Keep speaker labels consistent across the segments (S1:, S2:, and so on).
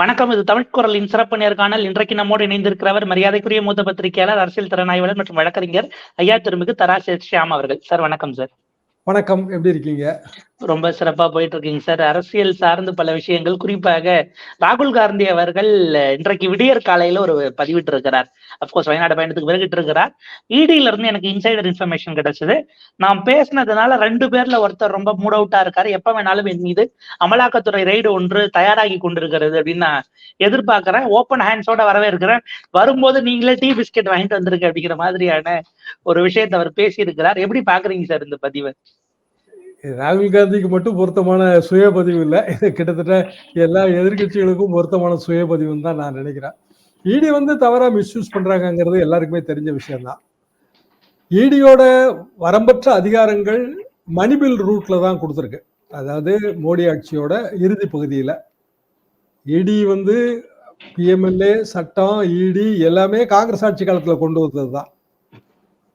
S1: வணக்கம் இது தமிழ் குரலின் சிறப்பு நேர்காணல் இன்றைக்கு நம்மோடு இணைந்திருக்கிறவர் மரியாதைக்குரிய மூத்த பத்திரிகையாளர் அரசியல் திறனாய்வாளர் மற்றும் வழக்கறிஞர் ஐயா திருமிகு தரா ஷியாம் அவர்கள். சார் வணக்கம் சார்.
S2: வணக்கம். எப்படி இருக்கீங்க?
S1: ரொம்ப சிறப்பா போயிட்டு இருக்கீங்க சார். அரசியல் சார்ந்து பல விஷயங்கள். குறிப்பாக ராகுல் காந்தி அவர்கள் இன்றைக்கு விடியற் காலையில ஒரு பதிவிட்டு இருக்கிறார் அப்கோர்ஸ் வயநாடு பயணத்துக்கு விலகிட்டு இருக்கிறார் இடியில இருந்து எனக்கு இன்சைடர் இன்ஃபர்மேஷன் கிடைச்சது. நான் பேசினதுனால ரெண்டு பேர்ல ஒருத்தர் ரொம்ப மூட் அவுட்டா இருக்காரு. எப்ப வேணாலும் என் மீது அமலாக்கத்துறை ரெய்டு ஒன்று தயாராகி கொண்டிருக்கிறது அப்படின்னு நான் எதிர்பார்க்கிறேன். ஓப்பன் ஹேண்ட்ஸோட வரவே இருக்கிறேன் வரும்போது நீங்களே டீ பிஸ்கெட் வாங்கிட்டு வந்திருக்கு அப்படிங்கிற மாதிரியான ஒரு விஷயத்தை அவர் பேசி இருக்கிறார் எப்படி பாக்குறீங்க சார் இந்த பதிவை?
S2: ராகுல் காந்திக்கு மட்டும் பொருத்தமான சுயபதிவு இல்லை. கிட்டத்தட்ட எல்லா எதிர்கட்சிகளுக்கும் பொருத்தமான சுயபதிவுன்னு தான் நான் நினைக்கிறேன். இடி வந்து தவறாக மிஸ்யூஸ் பண்ணுறாங்கங்கிறது எல்லாருக்குமே தெரிஞ்ச விஷயம்தான். இடியோட வரம்பற்ற அதிகாரங்கள் மணிபில் ரூட்ல தான் கொடுத்துருக்கு. அதாவது மோடி ஆட்சியோட இறுதி பகுதியில். இடி வந்து பிஎம்எல்ஏ சட்டம் இடி எல்லாமே காங்கிரஸ் ஆட்சி காலத்தில் கொண்டு வந்தது தான்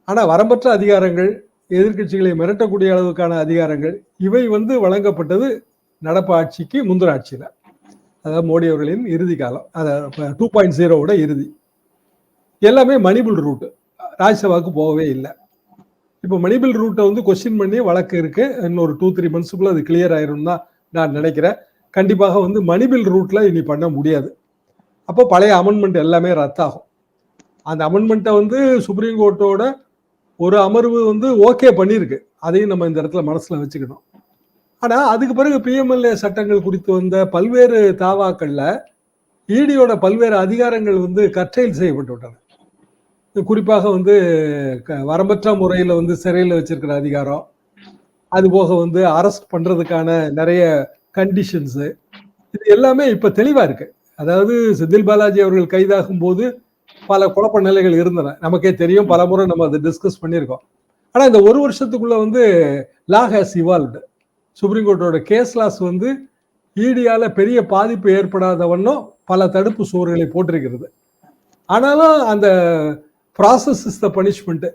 S2: ஆனால் வரம்பற்ற அதிகாரங்கள் எதிர்கட்சிகளை மிரட்டக்கூடிய அளவுக்கான அதிகாரங்கள் இவை வந்து வழங்கப்பட்டது நடப்பு ஆட்சிக்கு முந்தின ஆட்சியில் அதாவது மோடி அவர்களின் இறுதி காலம் அதை டூ பாயிண்ட் ஜீரோவோட இறுதி. எல்லாமே மணிபுல் ரூட்டு. ராஜ்யசபாவுக்கு போகவே இல்லை. இப்போ மணிபிள் ரூட்டை வந்து கொஸ்டின் பண்ணி வழக்கு இருக்கு. இன்னொரு டூ த்ரீ மந்த்ஸுக்குள்ள அது கிளியர் ஆயிரும் தான் நான் நினைக்கிறேன். கண்டிப்பாக வந்து மணிபில் ரூட்ல இனி பண்ண முடியாது. அப்போ பழைய அமெண்ட்மெண்ட் எல்லாமே ரத்தாகும். அந்த அமெண்ட்மெண்ட்டை வந்து சுப்ரீம் கோர்ட்டோட ஒரு அமர்வு வந்து ஓகே பண்ணியிருக்கு. அதையும் நம்ம இந்த இடத்துல மனசில் வச்சுக்கணும். ஆனால் அதுக்கு பிறகு பிஎம்எல்ஏ சட்டங்கள் குறித்து வந்த பல்வேறு தாவாக்களில் இடியோட பல்வேறு அதிகாரங்கள் வந்து கற்றையில் செய்யப்பட்டு விட்டன குறிப்பாக வந்து வரம்பற்ற முறையில் வந்து சிறையில் வச்சிருக்கிற அதிகாரம். அது போக வந்து அரெஸ்ட் பண்ணுறதுக்கான நிறைய கண்டிஷன்ஸு இது எல்லாமே இப்போ தெளிவாக இருக்குது அதாவது செந்தில் பாலாஜி அவர்கள் கைதாகும் போது பல குழப்ப நிலைகள் இருந்தன. நமக்கே தெரியும் பல முறை நம்ம அதை டிஸ்கஸ் பண்ணியிருக்கோம். ஆனா இந்த ஒரு வருஷத்துக்குள்ள வந்து லா ஹேஸ் இவால்வ்டு சுப்ரீம் கோர்ட்டோட கேஸ் லாஸ் வந்து ஈடியால பெரிய பாதிப்பு ஏற்படாத வண்ணம் பல தடுப்பு சுவர்களை போட்டிருக்கிறது. ஆனாலும் அந்த ப்ராசஸ் இஸ் த பனிஷ்மெண்ட்டு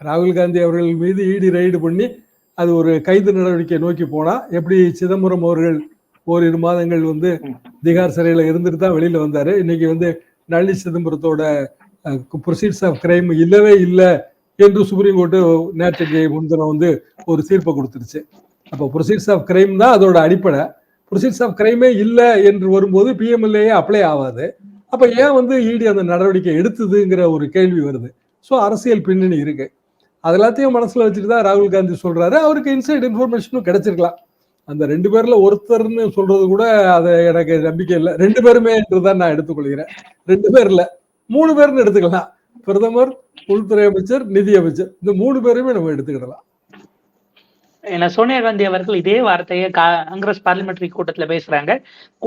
S2: ராகுல் காந்தி அவர்கள் மீது ஈடி ரைடு பண்ணி அது ஒரு கைது நடவடிக்கை நோக்கி போனா எப்படி சிதம்பரம் அவர்கள் ஓரிரு மாதங்கள் வந்து திகார் சிறையில் இருந்துட்டு தான் வெளியில வந்தாரு. இன்னைக்கு வந்து நளினி சிதம்பரத்தோட ப்ரொசீட்ஸ் ஆஃப் கிரைம் இல்லவே இல்லை என்று சுப்ரீம் கோர்ட்டு நேற்றுக்கு முன்தினம் வந்து ஒரு தீர்ப்பை கொடுத்துருச்சு. அப்போ ப்ரொசீட்ஸ் ஆஃப் கிரைம் தான் அதோட அடிப்படை. ப்ரொசீட்ஸ் ஆஃப் கிரைமே இல்லை என்று வரும்போது பிஎம்எல்ஏ அப்ளை ஆகாது. அப்போ ஏன் வந்து இடி அந்த நடவடிக்கை எடுத்ததுங்கிற ஒரு கேள்வி வருது. ஸோ அரசியல் பின்னணி இருக்கு. அது எல்லாத்தையும் மனசுல வச்சுட்டு தான் ராகுல் காந்தி சொல்கிறாரு அவருக்கு இன்சைட் இன்ஃபர்மேஷனும் கிடைச்சிருக்கலாம். அந்த ரெண்டு பேர்ல ஒருத்தர்னு சொல்றது கூட அது எனக்கு நம்பிக்கை இல்லை. ரெண்டு பேருமே என்றுதான் நான் எடுத்துக்கொள்கிறேன். ரெண்டு பேர் இல்ல மூணு பேர்னு எடுத்துக்கலாம். பிரதமர் உள்துறை அமைச்சர் நிதி அமைச்சர். இந்த மூணு பேருமே நம்ம எடுத்துக்கிடலாம்.
S1: ஏன்னா சோனியா காந்தி அவர்கள் இதே வார்த்தையை காங்கிரஸ் பார்லிமெண்டரி கூட்டத்தில் பேசுறாங்க.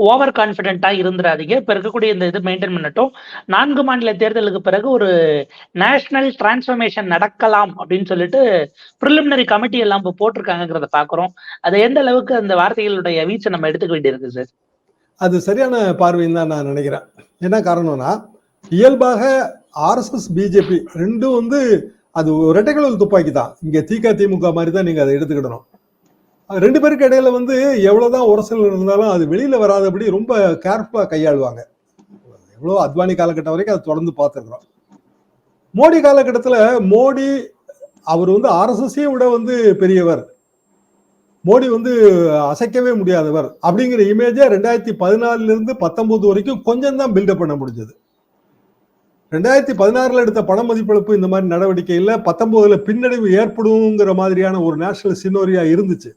S1: ஓவர் கான்பிடென்டா இருந்துடாதீங்க இப்ப இருக்கக்கூடிய இந்த இது மெயின்டைன் பண்ணட்டும். நான்கு மாநில தேர்தலுக்கு பிறகு ஒரு நேஷனல் டிரான்ஸ்ஃபர்மேஷன் நடக்கலாம் அப்படின்னு சொல்லிட்டு ப்ரிலிமினரி கமிட்டி எல்லாம் இப்போ போட்டிருக்காங்கிறத பாக்குறோம். அது எந்த அளவுக்கு அந்த வார்த்தைகளுடைய வீச்சை நம்ம எடுத்துக்க வேண்டியிருக்கு சார்?
S2: அது சரியான பார்வைன்னு தான் நான் நினைக்கிறேன். என்ன காரணம்னா இயல்பாக ஆர்எஸ்எஸ் பிஜேபி ரெண்டும் வந்து அது ரெட்டைக்குழல் துப்பாக்கி தான். இங்க திக திமுக மாதிரி தான் நீங்க அதை எடுத்துக்கிடணும். ரெண்டு பேருக்கு இடையில வந்து எவ்வளவுதான் உரசல் இருந்தாலும் அது வெளியில வராதபடி ரொம்ப கேர்ஃபுல்லா கையாளுவாங்க. எவ்வளவு அத்வானி காலகட்டம் வரைக்கும் அதை தொடர்ந்து பார்த்துருக்குறோம். மோடி காலகட்டத்தில் மோடி அவர் வந்து ஆர்எஸ்எஸ்ஸையும் விட வந்து பெரியவர். மோடி வந்து அசைக்கவே முடியாதவர். அப்படிங்கிற இமேஜை ரெண்டாயிரத்தி பதினாலுல இருந்து பத்தொன்பது வரைக்கும் கொஞ்சம் தான் பில்டப் பண்ண முடிஞ்சது. ரெண்டாயிரத்தி பதினாறுல எடுத்த பண மதிப்பிழப்பு இந்த மாதிரி நடவடிக்கையில் பத்தொன்பதுல பின்னடைவு ஏற்படுங்கிற மாதிரியான ஒரு நேஷனல் சினோரியா இருந்துச்சு.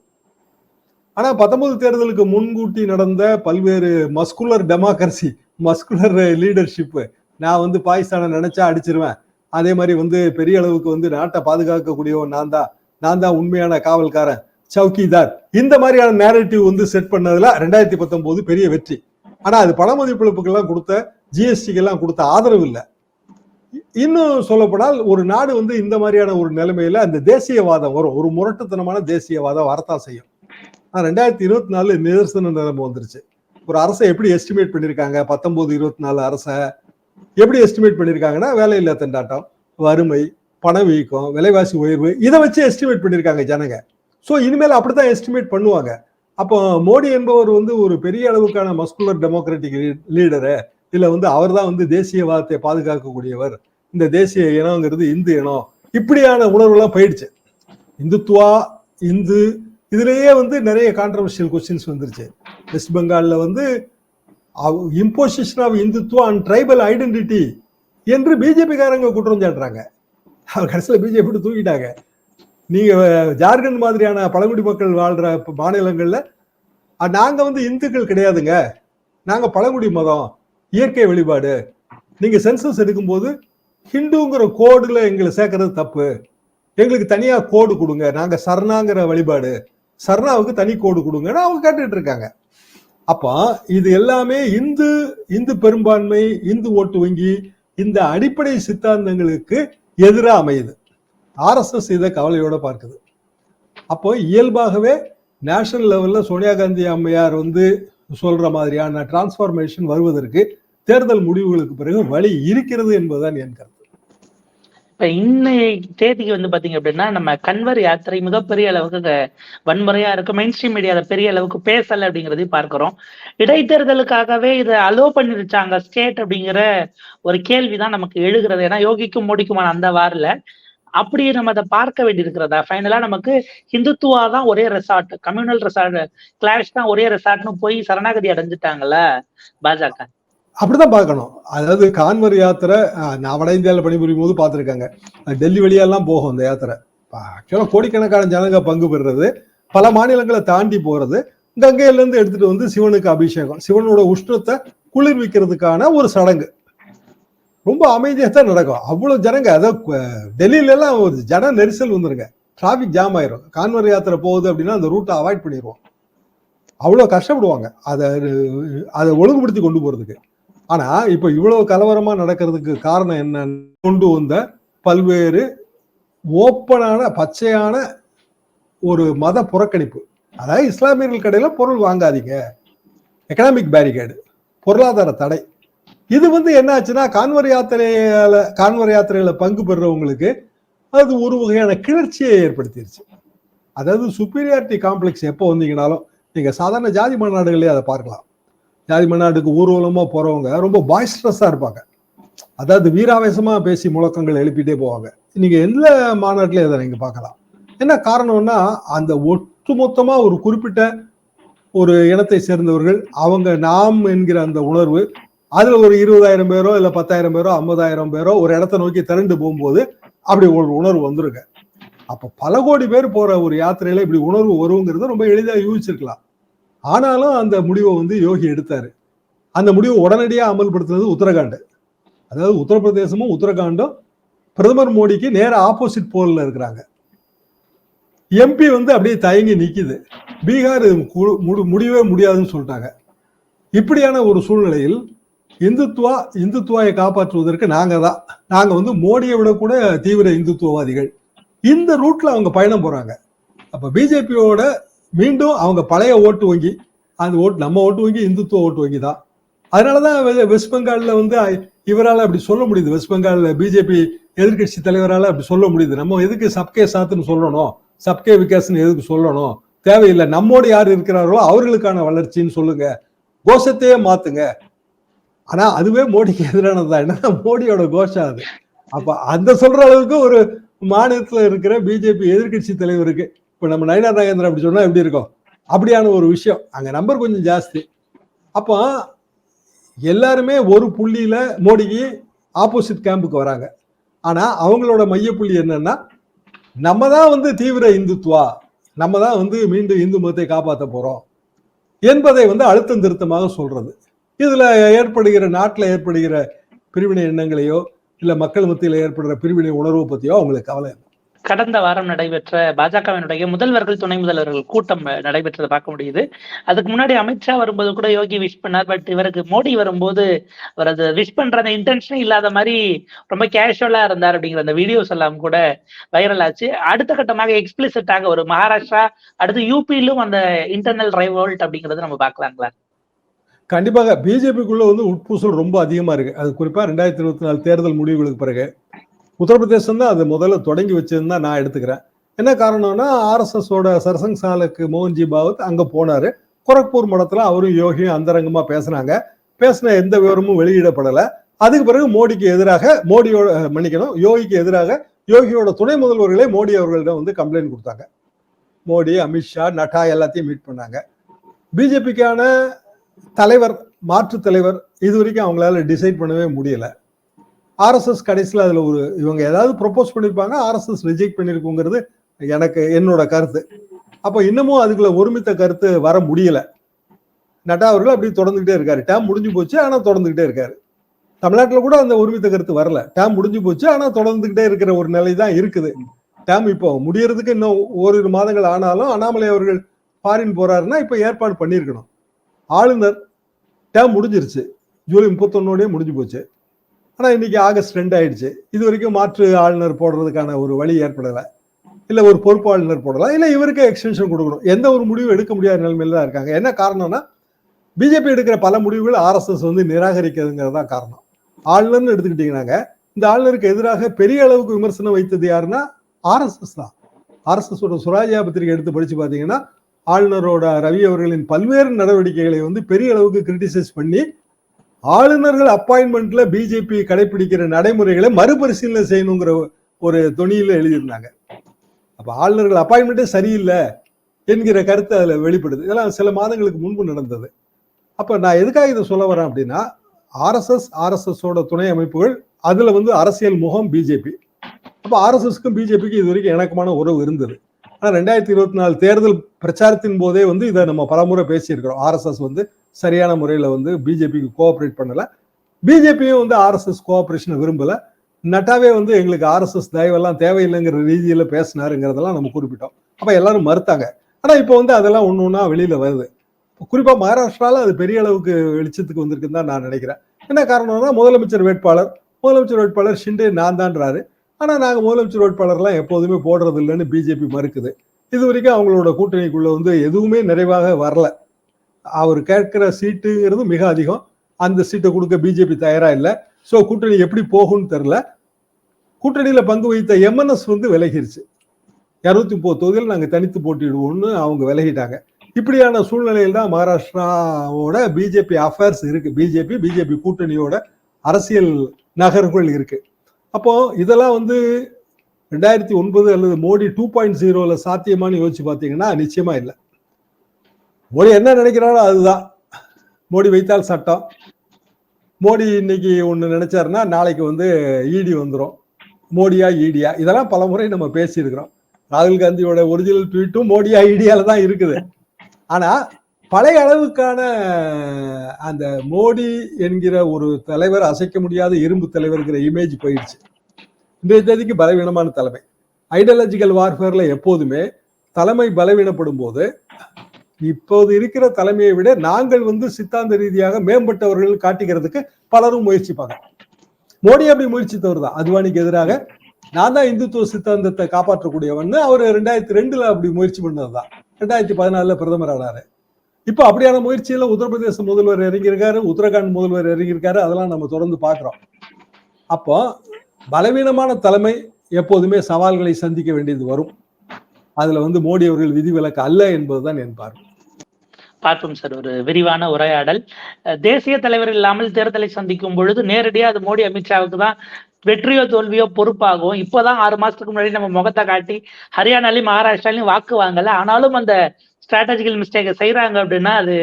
S2: ஆனா பத்தொன்பது தேர்தலுக்கு முன்கூட்டி நடந்த பல்வேறு மஸ்குலர் டெமோக்ரஸி மஸ்குலர் லீடர்ஷிப்பு நான் வந்து பாகிஸ்தானை நினைச்சா அடிச்சிருவேன். அதே மாதிரி வந்து பெரிய அளவுக்கு வந்து நாட்டை பாதுகாக்கக்கூடியவன் நான் தான். நான் தான் உண்மையான காவல்காரன் சவுக்கிதார். இந்த மாதிரியான நேரட்டிவ் வந்து செட் பண்ணதுல ரெண்டாயிரத்தி பத்தொன்பது பெரிய வெற்றி. ஆனா அது பண மதிப்பிழப்புக்கெல்லாம் கொடுத்த ஜிஎஸ்டிக்கு எல்லாம் கொடுத்த ஆதரவு இல்லை. இன்னும் சொல்லப்படால் ஒரு நாடு வந்து இந்த மாதிரியான ஒரு நிலைமையில அந்த தேசியவாதம் வரும். ஒரு முரட்டுத்தனமான தேசியவாதம் வரத்தா செய்யும். ரெண்டாயிரத்தி இருபத்தி நாலு நிதர்சன நிலைமை வந்துருச்சு. ஒரு அரசை எப்படி எஸ்டிமேட் பண்ணியிருக்காங்க பத்தொன்பது இருபத்தி நாலு அரசை எப்படி எஸ்டிமேட் பண்ணியிருக்காங்கன்னா வேலையில்லா திண்டாட்டம் வறுமை பணவீக்கம் விலைவாசி உயர்வு இதை வச்சு எஸ்டிமேட் பண்ணியிருக்காங்க ஜனங்க. ஸோ இனிமேல் அப்படித்தான் எஸ்டிமேட் பண்ணுவாங்க. அப்போ மோடி என்பவர் வந்து ஒரு பெரிய அளவுக்கான மஸ்குலர் டெமோக்ராட்டிக் லீடரு இல்லை வந்து அவர் தான் வந்து தேசியவாதத்தை பாதுகாக்கக்கூடியவர். இந்த தேசிய இனங்கிறது இந்து இனம். இப்படியான உணர்வுலாம் போயிடுச்சு. இந்துத்துவா இந்து இதுலயே வந்து நிறைய கான்ட்ரவர்ஷியல் கொஸ்டின்ஸ் வந்துருச்சு. வெஸ்ட் பெங்கால்ல வந்து imposition of Hindutva and tribal identity என்று பிஜேபி காரங்க குற்றம் சாட்டுறாங்க. அவர் கடைசியில் பிஜேபி தூக்கிட்டாங்க. நீங்கள் ஜார்க்கண்ட் மாதிரியான பழங்குடி மக்கள் வாழ்கிற மாநிலங்களில் நாங்கள் வந்து இந்துக்கள் கிடையாதுங்க. நாங்கள் பழங்குடி மதம் இயற்கை வழிபாடு நீங்கள் சென்சஸ் எடுக்கும்போது ஹிந்துங்கிற கோடுல எங்களை சேர்க்கறது தப்பு. எங்களுக்கு தனியா கோடு கொடுங்க. நாங்க சரணாங்கிற வழிபாடு. சரணாவுக்கு தனி கோடு கொடுங்கன்னு அவங்க கேட்டுட்டு இருக்காங்க. அப்போ இது எல்லாமே இந்து இந்து பெரும்பான்மை இந்து ஓட்டு வங்கி இந்த அடிப்படை சித்தாந்தங்களுக்கு எதிராக அமையுது. ஆர்எஸ்எஸ் இதை கவலையோட பார்க்குது. அப்போ இயல்பாகவே நேஷனல் லெவலில் சோனியா காந்தி அம்மையார் வந்து சொல்ற மாதிரியான டிரான்ஸ்ஃபார்மேஷன் வருவதற்கு தேர்தல் முடிவுகளுக்கு பிறகு வழி இருக்கிறது என்பதுதான் என் கருத்து.
S1: இப்ப இன்னைய தேதிக்கு வந்து பாத்தீங்க அப்படின்னா நம்ம கன்வர் யாத்திரை மிகப்பெரிய அளவுக்கு வன்முறையா இருக்கு மெயின் ஸ்ட்ரீம் மீடியா அதை பெரிய அளவுக்கு பேசல அப்படிங்கறதையும் பார்க்கிறோம். இடைத்தேர்தலுக்காகவே இதை அலோ பண்ணிருச்சாங்க ஸ்டேட் அப்படிங்கிற ஒரு கேள்விதான் நமக்கு எழுகிறது. ஏன்னா யோகிக்கும் மோடிக்குமான அந்த வாரில அப்படி நம்ம அதை பார்க்க வேண்டியிருக்கிறதா? ஃபைனலா நமக்கு ஹிந்துத்துவா தான் ஒரே ரெசார்ட் கம்யூனல் ரெசார்ட் கிளாஷ் தான் ஒரே ரெசார்ட்னு போய் சரணாகதி அடைஞ்சிட்டாங்கல்ல பாஜக.
S2: அப்படிதான் பார்க்கணும். அதாவது கான்வர் யாத்திரை நான் வட இந்தியாவில் பணிபுரியும் போது பார்த்துருக்காங்க. டெல்லி வழியெல்லாம் போகும் அந்த யாத்திரை. ஆக்சுவலாக கோடிக்கணக்கான ஜனங்க பங்கு பெறுறது பல மாநிலங்களை தாண்டி போகிறது கங்கையிலேருந்து எடுத்துட்டு வந்து சிவனுக்கு அபிஷேகம் சிவனோட உஷ்ணத்தை குளிர்விக்கிறதுக்கான ஒரு சடங்கு. ரொம்ப அமைதியாக தான் நடக்கும். அவ்வளோ ஜனங்க அதாவது டெல்லியிலலாம் ஒரு ஜன நெரிசல் வந்துருங்க. டிராஃபிக் ஜாம் ஆயிரும். கான்வர் யாத்திரை போகுது அப்படின்னா அந்த ரூட்டை அவாய்ட் பண்ணிடுவோம் அவ்வளோ கஷ்டப்படுவாங்க. அதை அதை ஒழுங்குபடுத்தி கொண்டு போகிறதுக்கு ஆனா இப்ப இவ்வளவு கலவரமா நடக்கிறதுக்கு காரணம் என்னன்னு கொண்டு வந்த பல்வேறு ஓப்பனான பச்சையான ஒரு மத புறக்கணிப்பு. அதாவது இஸ்லாமியர்கள் கடையில பொருள் வாங்காதீங்க. எக்கனாமிக் பேரிகேடு பொருளாதார தடை. இது வந்து என்ன ஆச்சுன்னா கான்வர் யாத்திரையில கான்வர் யாத்திரையில பங்கு பெறுறவங்களுக்கு அது ஒரு வகையான கிளர்ச்சியை ஏற்படுத்திருச்சு. அதாவது சுப்பீரியாரிட்டி காம்ப்ளெக்ஸ் எப்போ வந்தீங்கனாலும் நீங்க சாதாரண ஜாதி மாநாடுகளே அதை பார்க்கலாம். ஜாதி மாநாட்டுக்கு ஊர்வலமா போறவங்க ரொம்ப பாய்ஸ்ட்ரஸா இருப்பாங்க. அதாவது வீராவேசமா பேசி முழக்கங்கள் எழுப்பிட்டே போவாங்க. நீங்க எந்த மாநாட்டிலையும் அதை நீங்க பார்க்கலாம். என்ன காரணம்னா அந்த ஒட்டுமொத்தமா ஒரு குறிப்பிட்ட ஒரு இனத்தை சேர்ந்தவர்கள் அவங்க நாம் என்கிற அந்த உணர்வு அதுல ஒரு இருபதாயிரம் பேரோ இல்ல பத்தாயிரம் பேரோ ஐம்பதாயிரம் பேரோ ஒரு இடத்த நோக்கி திரண்டு போகும்போது அப்படி ஒரு உணர்வு வந்துருங்க. அப்ப பல கோடி பேர் போற ஒரு யாத்திரையில இப்படி உணர்வு வருங்கிறத ரொம்ப எளிதாக யூகிச்சிருக்கலாம். ஆனாலும் அந்த முடிவை வந்து யோகி எடுத்தாரு. அந்த முடிவை உடனடியாக அமல்படுத்துனது உத்தரகாண்ட். அதாவது உத்தரப்பிரதேசமும் உத்தரகாண்டும் பிரதமர் மோடிக்கு நேர ஆப்போசிட் போலில் இருக்கிறாங்க. எம்பி வந்து அப்படியே தயங்கி நிற்கிது பீகார் முடியவே முடியாதுன்னு சொல்லிட்டாங்க. இப்படியான ஒரு சூழ்நிலையில் இந்துத்துவா இந்துத்துவாயை காப்பாற்றுவதற்கு நாங்கள் தான். நாங்கள் வந்து மோடியை விட கூட தீவிர இந்துத்துவவாதிகள். இந்த ரூட்ல அவங்க பயணம் போறாங்க. அப்ப பிஜேபியோட மீண்டும் அவங்க பழைய ஓட்டு வங்கி அந்த ஓட்டு நம்ம ஓட்டு வங்கி இந்துத்துவ ஓட்டு வங்கி தான். அதனால தான் வெஸ்ட் பெங்காலில் வந்து இவரால் அப்படி சொல்ல முடியுது. வெஸ்ட் பெங்காலில் பிஜேபி எதிர்க்கட்சி தலைவரால் அப்படி சொல்ல முடியுது. நம்ம எதுக்கு சப்கே சாத்துன்னு சொல்லணும்? சப்கே விகாஸ்ன்னு எதுக்கு சொல்லணும்? தேவையில்லை. நம்மோடு யார் இருக்கிறாரோ அவர்களுக்கான வளர்ச்சின்னு சொல்லுங்க. கோஷத்தையே மாத்துங்க. ஆனா அதுவே மோடிக்கு எதிரானதுதான். என்ன மோடியோட கோஷம் அது. அப்ப அந்த சொல்ற அளவுக்கு ஒரு மாநிலத்துல இருக்கிற பிஜேபி எதிர்க்கட்சி தலைவருக்கு இப்போ நம்ம நயனா நாகேந்திரன் அப்படி சொன்னால் எப்படி இருக்கும்? அப்படியான ஒரு விஷயம். அங்கே நம்பர் கொஞ்சம் ஜாஸ்தி. அப்போ எல்லாருமே ஒரு புள்ளியில் மோடிக்கு ஆப்போசிட் கேம்புக்கு வராங்க. ஆனால் அவங்களோட மையப்புள்ளி என்னன்னா நம்ம தான் வந்து தீவிர இந்துத்துவா. நம்ம தான் வந்து மீண்டும் இந்து மதத்தை காப்பாற்ற போகிறோம் என்பதை வந்து அழுத்தம் திருத்தமாக சொல்றது. இதில் ஏற்படுகிற நாட்டில் ஏற்படுகிற பிரிவினை எண்ணங்களையோ இல்லை மக்கள் மத்தியில் ஏற்படுற பிரிவினை உணர்வு பற்றியோ அவங்களுக்கு கவலை இல்லை.
S1: கடந்த வாரம் நடைபெற்ற பாஜகவினுடைய முதல்வர்கள் துணை முதல்வர்கள் கூட்டம் நடைபெற்றதை பார்க்க முடியுது. அதுக்கு முன்னாடி அமித்ஷா வரும்போது கூட யோகி விஷ் பண்ணார். பட் இவருக்கு மோடி வரும்போது அவர் அது விஷ் பண்ற அந்த இன்டென்ஷனே இல்லாத மாதிரி ரொம்ப கேஷுவலா இருந்தார் அப்படிங்கிற அந்த வீடியோஸ் எல்லாம் கூட வைரல் ஆச்சு. அடுத்த கட்டமாக எக்ஸ்பிளிசிட்டாக ஒரு மகாராஷ்டிரா அடுத்து யூபியிலும் அந்த இன்டர்னல் ரைவோல்ட் அப்படிங்கறத நம்ம பார்க்கலாங்களா?
S2: கண்டிப்பாக. பிஜேபிக்குள்ள வந்து உட்பூசல் ரொம்ப அதிகமா இருக்கு. அது குறிப்பா ரெண்டாயிரத்தி இருபத்தி நாலு தேர்தல் முடிவுகளுக்கு பிறகு. உத்தரப்பிரதேசம் தான் அது முதல்ல தொடங்கி வச்சதுன்னு தான் நான் எடுத்துக்கிறேன். என்ன காரணம்னா ஆர்எஸ்எஸோட சரசங் சாலுக்கு மோகன்ஜி பாவத் அங்கே போனாரு. கோரக்பூர் மடத்தில் அவரும் யோகியும் அந்தரங்கமாக பேசுனாங்க. பேசின எந்த விவரமும் வெளியிடப்படலை. அதுக்கு பிறகு மோடிக்கு எதிராக மோடியோட மன்னிக்கணும் யோகிக்கு எதிராக யோகியோட துணை முதல்வர்களே மோடி அவர்களிடம் வந்து கம்ப்ளைண்ட் கொடுத்தாங்க. மோடி அமித்ஷா நட்டா எல்லாத்தையும் மீட் பண்ணாங்க. பிஜேபிக்கான தலைவர் மாற்று தலைவர் இது வரைக்கும் அவங்களால டிசைட் பண்ணவே முடியலை. ஆர்எஸ்எஸ் கடைசியில் அதில் ஒரு இவங்க ஏதாவது ப்ரொப்போஸ் பண்ணியிருப்பாங்க ஆர்எஸ்எஸ் ரிஜெக்ட் பண்ணியிருக்குங்கிறது எனக்கு என்னோட கருத்து. அப்போ இன்னமும் அதுக்குள்ள ஒருமித்த கருத்து வர முடியல. நட்டா அவர்கள் அப்படி தொடர்ந்துகிட்டே இருக்காரு. டேம் முடிஞ்சு போச்சு ஆனால் தொடர்ந்துகிட்டே இருக்காரு. தமிழ்நாட்டில் கூட அந்த ஒருமித்த கருத்து வரல. டேம் முடிஞ்சு போச்சு ஆனால் தொடர்ந்துகிட்டே இருக்கிற ஒரு நிலை தான் இருக்குது. டேம் இப்போ முடியறதுக்கு இன்னும் ஓரிரு மாதங்கள் ஆனாலும் அண்ணாமலை அவர்கள் ஃபாரின் போறாருன்னா இப்போ ஏற்பாடு பண்ணியிருக்கணும். ஆளுநர் டேம் முடிஞ்சிருச்சு. ஜூலை முப்பத்தொன்னோடய முடிஞ்சு போச்சு. ஆனால் இன்னைக்கு ஆகஸ்ட் ரெண்டு ஆயிடுச்சு. இது வரைக்கும் மாற்று ஆளுநர் போடுறதுக்கான ஒரு வழி ஏற்படலை. இல்லை ஒரு பொறுப்பு ஆளுநர் போடலாம் இல்லை இவருக்கு எக்ஸ்டென்ஷன் கொடுக்கணும். எந்த ஒரு முடிவும் எடுக்க முடியாத நிலைமையில தான் இருக்காங்க. என்ன காரணம்னா பிஜேபி எடுக்கிற பல முடிவுகள் ஆர்எஸ்எஸ் வந்து நிராகரிக்கிறதுங்கிறது தான் காரணம். ஆளுநர்னு எடுத்துக்கிட்டீங்கன்னாங்க இந்த ஆளுநருக்கு எதிராக பெரிய அளவுக்கு விமர்சனம் வைத்தது யாருன்னா ஆர்எஸ்எஸ் தான். ஆர்எஸ்எஸோட சுராஜா பத்திரிகை எடுத்து படிச்சு பார்த்தீங்கன்னா ஆளுநரோட ரவி அவர்களின் பல்வேறு நடவடிக்கைகளை வந்து பெரிய அளவுக்கு கிரிட்டிசைஸ் பண்ணி ஆளுநர்கள் அப்பாயின்மெண்ட்ல பிஜேபி கடைபிடிக்கிற நடைமுறைகளை மறுபரிசீலனை செய்யணுங்கிற ஒரு துணியில எழுதியிருந்தாங்க. அப்ப ஆளுநர்கள் அப்பாயின்மெண்ட்டே சரியில்லை என்கிற கருத்து அதுல வெளிப்படுது. இதெல்லாம் சில மாதங்களுக்கு முன்பு நடந்தது. அப்ப நான் எதுக்காக இதை சொல்ல வரேன் அப்படின்னா ஆர்எஸ்எஸ் ஆர்எஸ்எஸோட துணை அமைப்புகள் அதுல வந்து அரசியல் முகம் பிஜேபி அப்ப ஆர்எஸ்எஸ்க்கும் பிஜேபிக்கும் இது வரைக்கும் இணக்கமான உறவு இருந்தது. ஆனால் ரெண்டாயிரத்தி இருபத்தி நாலு தேர்தல் பிரச்சாரத்தின் போதே வந்து இதை நம்ம பலமுறை பேசியிருக்கிறோம். ஆர்எஸ்எஸ் வந்து சரியான முறையில் வந்து பிஜேபிக்கு கோஆப்ரேட் பண்ணலை. பிஜேபியும் வந்து ஆர்எஸ்எஸ் கோஆப்ரேஷனை விரும்பல. நட்டாவே வந்து எங்களுக்கு ஆர்எஸ்எஸ் தயவெல்லாம் தேவையில்லைங்கிற ரீதியில் பேசினாருங்கிறதெல்லாம் நம்ம குறிப்பிட்டோம். அப்போ எல்லாரும் மறுத்தாங்க. ஆனால் இப்போ வந்து அதெல்லாம் ஒன்று ஒன்றா வெளியில் வருது. குறிப்பாக மகாராஷ்டிராவில் அது பெரிய அளவுக்கு வெளிச்சத்துக்கு வந்திருக்குன்னு தான் நான் நினைக்கிறேன். என்ன காரணம்னா முதலமைச்சர் வேட்பாளர் முதலமைச்சர் வேட்பாளர் ஷிண்டே நான் தான்றாரு ஆனால் நாங்கள் முதலமைச்சர் வேட்பாளர்லாம் எப்போதுமே போடுறது இல்லைன்னு பிஜேபி மறுக்குது. இது வரைக்கும் அவங்களோட கூட்டணிக்குள்ளே வந்து எதுவுமே நிறைவாக வரல. அவர் கேட்குற சீட்டுங்கிறது மிக அதிகம். அந்த சீட்டை கொடுக்க பிஜேபி தயாராக இல்லை. ஸோ கூட்டணி எப்படி போகும்னு தெரில கூட்டணியில் பங்கு வகித்த எம்என்எஸ் வந்து விலகிருச்சு. இரநூத்தி முப்பது தொகுதியில் நாங்கள் தனித்து போட்டிடுவோம்னு அவங்க விலகிட்டாங்க. இப்படியான சூழ்நிலையில் தான் மகாராஷ்டிராவோட பிஜேபி அஃபேர்ஸ் இருக்கு. பிஜேபி பிஜேபி கூட்டணியோட அரசியல் நகர்வுகள் இருக்குது அப்போ இதெல்லாம் வந்து ரெண்டாயிரத்தி ஒன்பது அல்லது மோடி டூ பாயிண்ட் ஜீரோவில் சாத்தியமானு யோசிச்சு பார்த்தீங்கன்னா நிச்சயமா இல்லை. மோடி என்ன நினைக்கிறாரோ அதுதான். மோடி வைத்தால் சட்டம். மோடி இன்னைக்கு ஒன்று நினைச்சாருன்னா நாளைக்கு வந்து இடி வந்துடும் மோடியா ஈடியா இதெல்லாம் பல முறை நம்ம பேசியிருக்கிறோம். ராகுல் காந்தியோட ஒரிஜினல் ட்வீட்டும் மோடியா ஈடியால தான் இருக்குது. ஆனா பழைய அளவுக்கான அந்த மோடி என்கிற ஒரு தலைவர் அசைக்க முடியாத இரும்பு தலைவர்கிற இமேஜ் போயிடுச்சு. இன்றைய தேதிக்கு பலவீனமான தலைமை. ஐடியாலஜிக்கல் வார்ஃபேர்ல எப்போதுமே தலைமை பலவீனப்படும் போது இப்போது இருக்கிற தலைமையை விட நாங்கள் வந்து சித்தாந்த ரீதியாக மேம்பட்டவர்கள் காட்டிக்கிறதுக்கு பலரும் முயற்சிப்பாங்க. மோடி அப்படி முயற்சித்தவர் தான். அத்வானிக்கு எதிராக நான் தான் இந்துத்துவ சித்தாந்தத்தை காப்பாற்றக்கூடியவன் அவர் ரெண்டாயிரத்தி ரெண்டுல அப்படி முயற்சி பண்ணதுதான் ரெண்டாயிரத்தி பதினாலுல பிரதமர் ஆனாரு. இப்போ அப்படியான முயற்சியில உத்தரப்பிரதேச முதல்வர் இறங்கியிருக்காரு உத்தரகாண்ட் முதல்வர் இறங்கியிருக்காரு அதெல்லாம் நம்ம தொடர்ந்து பார்க்குறோம். அப்போ பலவீனமான தலைமை எப்போதுமே சவால்களை சந்திக்க வேண்டியது வரும். அதுல வந்து மோடி அவர்கள் விதிவிலக்கு அல்ல என்பதுதான் என் பார்வை.
S1: பார்ப்போம் சார் ஒரு விரிவான உரையாடல். அஹ் தேசிய தலைவர் இல்லாமல் தேர்தலை சந்திக்கும் பொழுது நேரடியா அது மோடி அமித்ஷாவுக்கு தான் வெற்றியோ தோல்வியோ பொறுப்பாகும். இப்போதான் ஆறு மாசத்துக்கு முன்னாடி நம்ம முகத்தை காட்டி ஹரியானாலையும் மகாராஷ்டிராலையும் வாக்கு வாங்கல. ஆனாலும் அந்த ஸ்ட்ராட்டஜிக்கல் மிஸ்டேக்கை செய்யறாங்க அப்படின்னா அது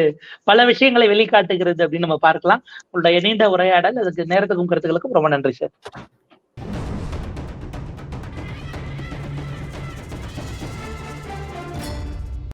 S1: பல விஷயங்களை வெளிக்காட்டுகிறது அப்படின்னு நம்ம பார்க்கலாம். உங்களுடைய நீண்ட உரையாடல் அதுக்கு நேரத்துக்கும் கருத்துக்களுக்கும் ரொம்ப நன்றி சார்.